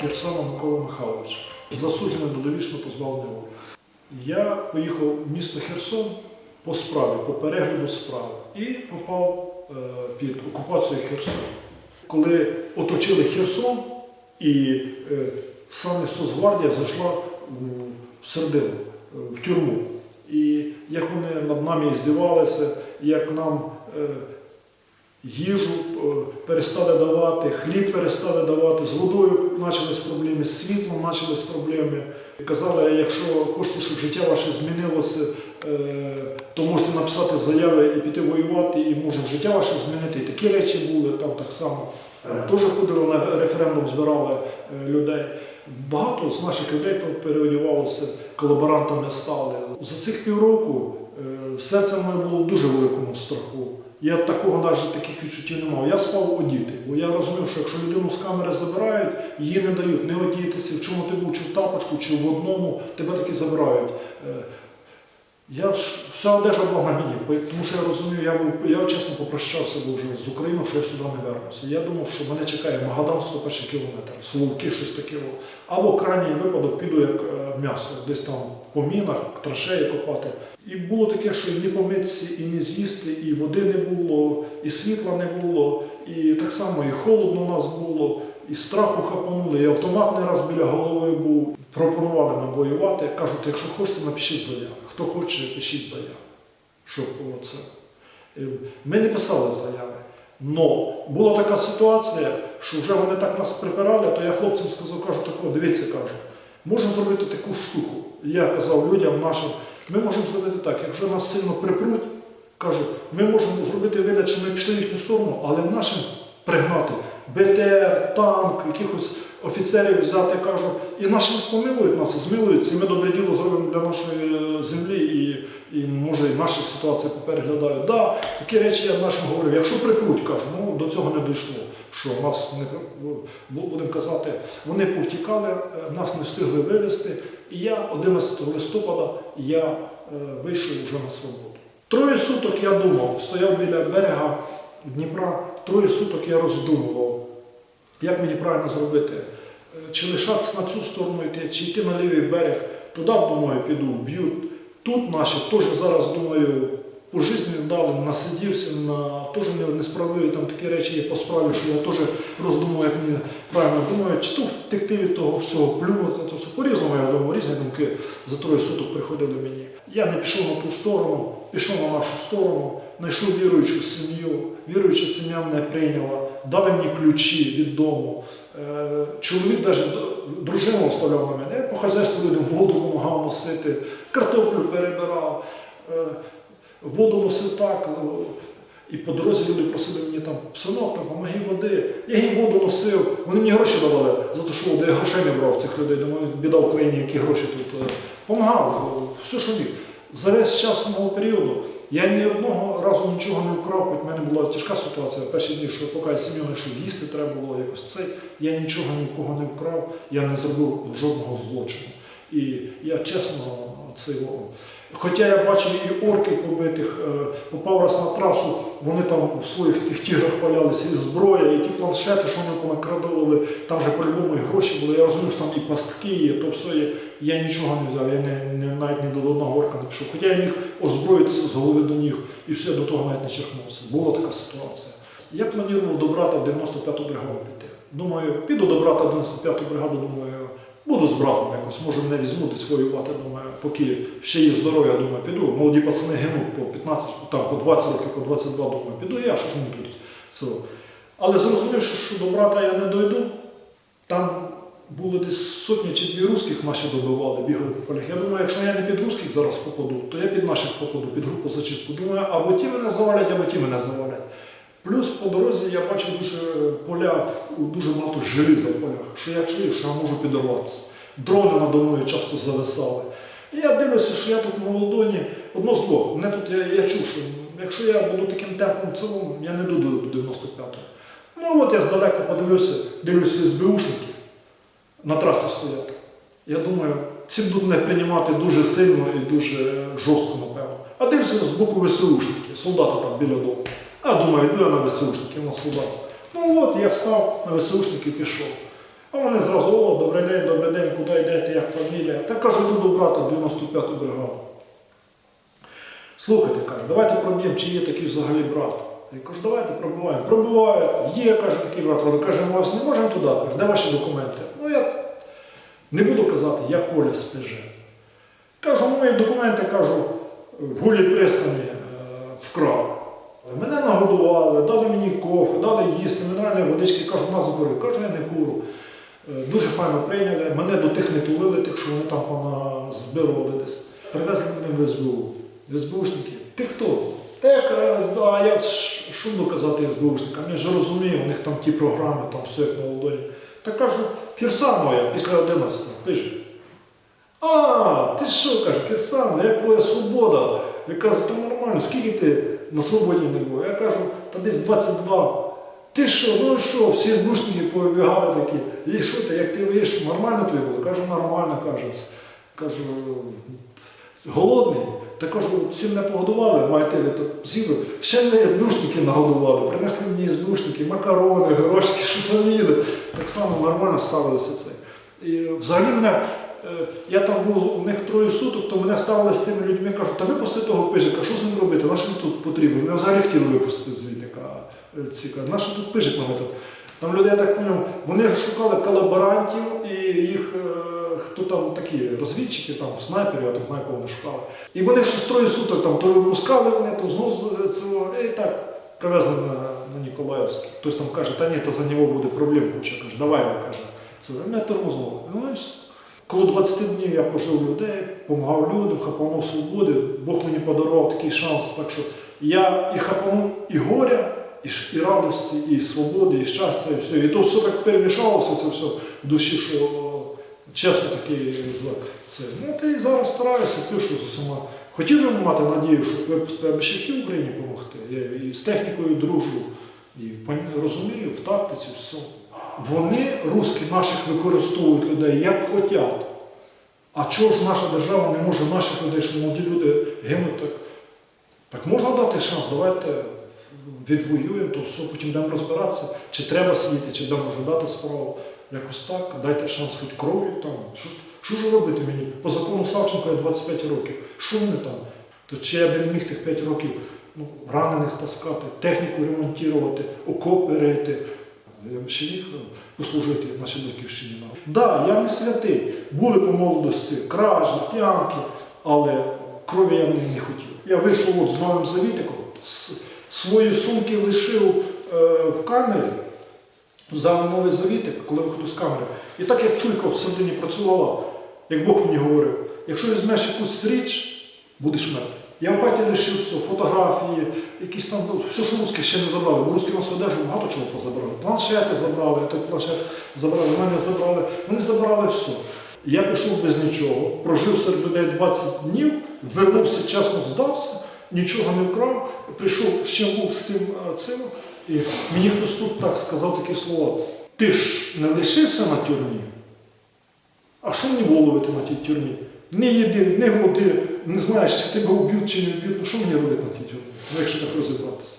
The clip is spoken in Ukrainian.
Кирсана Микола Михайловича, засуджений до довічного позбавлення волі. Я поїхав в місто Херсон по справі, по перегляду справи і попав е, під окупацію Херсону. Коли оточили Херсон, і е, саме Соцгвардія зайшла в середину, е, в тюрму. І як вони над нами здівалися, як нам їжу е, перестали давати, хліб перестали давати, з водою почались проблеми, з світлом почались проблеми. Казали, якщо хочете, щоб життя ваше змінилося, е, то можете написати заяви і піти воювати, і може життя ваше змінити. І такі речі були там так само. Теж ходили на референдум, збирали е, людей. Багато з наших людей переодівалося, колаборантами стали. За цих півроку е, серце моє було в дуже великому страху. Я такого навіть таких відчуттів не мав. Я спав одіти, бо я розумів, що якщо людину з камери забирають, її не дають не одітися, в чому ти був, чи в тапочку, чи в одному, тебе таки забирають. Е, Я ж вся одежа була на мені, тому що я розумію, я був я чесно попрощався вже з Україною, що я сюди не вернуся. Я думав, що мене чекає Магадан 101 кілометр, Соловки, щось таке. Або крайній випадок піду як е, м'ясо, десь там по мінах, траншеї копати. І було таке, що і не помитися, і не з'їсти, і води не було, і світла не було, і так само і холодно у нас було, і страху хапанули, і автомат не раз біля голови був. Пропонували нам воювати. Кажуть, якщо хочете, напишіть заяву. Хто хоче, пишіть заяву. Щоб оце. Е, Ми не писали заяви. Но була така ситуація, що вже вони так нас припирали, то я хлопцям сказав, кажу, тако, дивіться, кажу, можемо зробити таку штуку. Я казав людям нашим, ми можемо зробити так, якщо нас сильно припруть, кажу, ми можемо зробити вигляд, що ми пішли в їхню сторону, але нашим пригнати БТР, танк, якихось офіцерів взяти, кажу, і наші помилують нас, змилуються, і ми добре діло зробимо для нашої е, землі, і, і може і наша ситуація попереглядає. Да, такі речі я нашим говорив. Якщо припруть, кажу, ну до цього не дійшло. Що нас не бу- будемо казати, вони повтікали, е, нас не встигли вивезти. І я 11 листопада я е, вийшов вже на свободу. Троє суток я думав, стояв біля берега Дніпра, троє суток я роздумував, як мені правильно зробити. Е, Чи лишатися на цю сторону йти, чи йти на лівий берег, туди, думаю, піду, б'ють. Тут наші теж зараз, думаю, по житті вдали, насидівся на теж не- несправедливі там такі речі є по справі, що я теж роздумую, як мені правильно думаю, чи то втекти від того всього, плюнути то все. По-різному я думаю, різні думки за троє суток приходили мені. Я не пішов на ту сторону, пішов на нашу сторону, знайшов віруючу сім'ю. Віруюча сім'я мене прийняла, дали мені ключі від дому. Е, Чоловік навіть дружину оставляв на мене. Я по хазяйству людям воду допомагав носити, картоплю перебирав, е, воду носив так. е, І по дорозі люди просили мені там, синок, там, помоги води. Я їм воду носив, вони мені гроші давали за те, що воду. я грошей не брав цих людей. Думаю, біда в країні, які гроші тут. Помагав, все, що міг. За весь час мого періоду я ні одного разу нічого не вкрав, хоч в мене була тяжка ситуація. Перші дні, що поки я сім'ю знайшов, їсти треба було якось це. Я нічого нікого не вкрав, я не зробив жодного злочину. І я чесно це. Хоча я бачив і орків побитих, е, попав раз на трасу, вони там в своїх тих тіграх валялися, і зброя, і ті планшети, що вони понакрадували, там же по-любому і гроші були. Я розумів, що там і пастки є, то все є. Я нічого не взяв, я не, не, навіть ні до одного орка не пішов. Хоча я міг озброїтися з голови до ніг, і все, до того навіть не черкнувся. Була така ситуація. Я планував до брата 95-ту бригаду піти. Думаю, піду до брата в 95-ту бригаду, думаю, буду з братом якось, може мене візьмуть воювати, думаю, поки ще є здоров'я, думаю, піду. Молоді пацани гинуть по 15, там, по 20 років, по 22, думаю, піду я, що ж мені тут цього. Але зрозумівши, що до брата я не дойду, там було десь сотні чи дві русських наші добивали, бігали по полях. Я думаю, якщо я не під русських зараз попаду, то я під наших попаду, під групу зачистку. Думаю, або ті мене завалять, або ті мене завалять. Плюс по дорозі я бачив дуже поля, дуже багато желіза в полях, що я чую, що я можу підорватися. Дрони надо мною часто зависали. І я дивлюся, що я тут на Володоні, одно з двох. Мене тут я, я чув, що якщо я буду таким темпом цілим, я не дойду до 95-го. Ну от я здалека подивився, дивлюся СБУшники на трасі стоять. Я думаю, ці будуть мене приймати дуже сильно і дуже жорстко, напевно. А дивлюся з боку ВСУшники, солдати там біля дому. А думаю, йду я на ВСУшники, на солдат. Ну от я встав на ВСУшники пішов. А вони зразу, о, добрий день, добрий день, куди йдете, як фамілія. Та кажу, йду до брата 95-ту бригаду. Слухайте, каже, давайте проб'ємо, чи є такий взагалі брат. Я кажу, давайте пробиваємо. Пробивають, є, каже, такий брат. Але каже, ми вас не можемо туди, каже, де ваші документи? Ну я не буду казати, я Коля ПЖ. Кажу, мої документи, кажу, в гулі пристані е, вкрав. Нагодували, дали мені кофе, дали їсти, мінеральної водички, кажу, на закурю. Кажу, я не куру. Е, Дуже файно прийняли. Мене до тих не тулили, тих, що вони там збирували десь. Привезли мене в СБУ. СБУшники. Ти хто? Та я кажу, а я буду казати СБУшникам? Я ж розумію, у них там ті програми, там все як на ладоні. Та кажу, кірса моя після 11 пише. А, ти що, каже, Кирсан, як твоя свобода? Я кажу, та нормально, скільки ти на свободі не був? Я кажу, та десь 22. Ти що, ну що, всі збушники повибігали такі. І що ти, як ти вийшов, нормально тобі було? Кажу, нормально, кажу. Кажу, голодний. Та кажу, всім не погодували, маєте то з'їли. Ще мене СБУшники нагодували, принесли мені СБУшники, макарони, горошки, що самі їли. Так само нормально ставилося це. І взагалі мене, я там був у них троє суток, то мене ставили з тими людьми, кажуть, та випусти того пижика, що з ним робити, на що він тут потрібен? Мене взагалі хотіли випустити звідти. е, на що тут пижик mamy тут? Там люди, я так поняв, вони шукали колаборантів і їх, е, хто там такі розвідчики, там снайпери, я так знаю, кого вони шукали. І вони щось троє суток там то випускали мене, то знову цього, і так привезли на, на Ніколаївський. Хтось там каже, та ні, то за нього буде проблем куча. Каже, давай, каже. Це мене тормознуло. Ну. Коло 20 днів я пожив людей, допомагав людям, хапанув свободи. Бог мені подарував такий шанс. Так що я і хапанув і горя, і, і радості, і свободи, і щастя, і все. І то все так перемішалося, це все в душі, що чесно такий злак. Це. Ну, і зараз стараюся, пишу з усіма. Хотів би мати надію, що випустити, аби ще хотів Україні допомогти. Я і з технікою дружу, і розумію в тактиці все. Вони, русські наших, використовують людей як хочуть. А чого ж наша держава не може наших людей, що молоді люди гинуть так? Так можна дати шанс, давайте відвоюємо, то все, потім будемо розбиратися, чи треба сидіти, чи будемо розглядати справу. Якось так, дайте шанс хоч кров'ю там. Що ж, що ж робити мені? По закону Савченка я 25 років. Що мені там? То чи я би не міг тих 5 років ну, ранених таскати, техніку ремонтувати, окопи рити. Міг послужити нашій батьківщині. Так, да, я не святий. Були по молодості кражі, п'янки, але крові я не хотів. Я вийшов от з новим завітиком, свої сумки лишив е, в камері, взяв новий завітик, коли виходив з камери. І так як чуйка всередині працювала, як Бог мені говорив, якщо візьмеш якусь річ, будеш мертвий. Я в хаті лишив все, фотографії, якісь там, ну, все, що русське ще не забрали, бо русські нас одежу багато чого позабрали. Планшети забрали, той планшет забрали, мене забрали, вони забрали все. Я пішов без нічого, прожив серед людей 20 днів, вернувся чесно, здався, нічого не вкрав, прийшов ще був з тим е, цим, і мені хтось тут так сказав такі слова. Ти ж не лишився на тюрмі, а що мені було ловити на тій тюрмі? Ні їди, ні води, не знаєш, чи тебе уб'ють, чи не уб'ють, Ну що мені робити на тій? Ну, якщо так розібратися.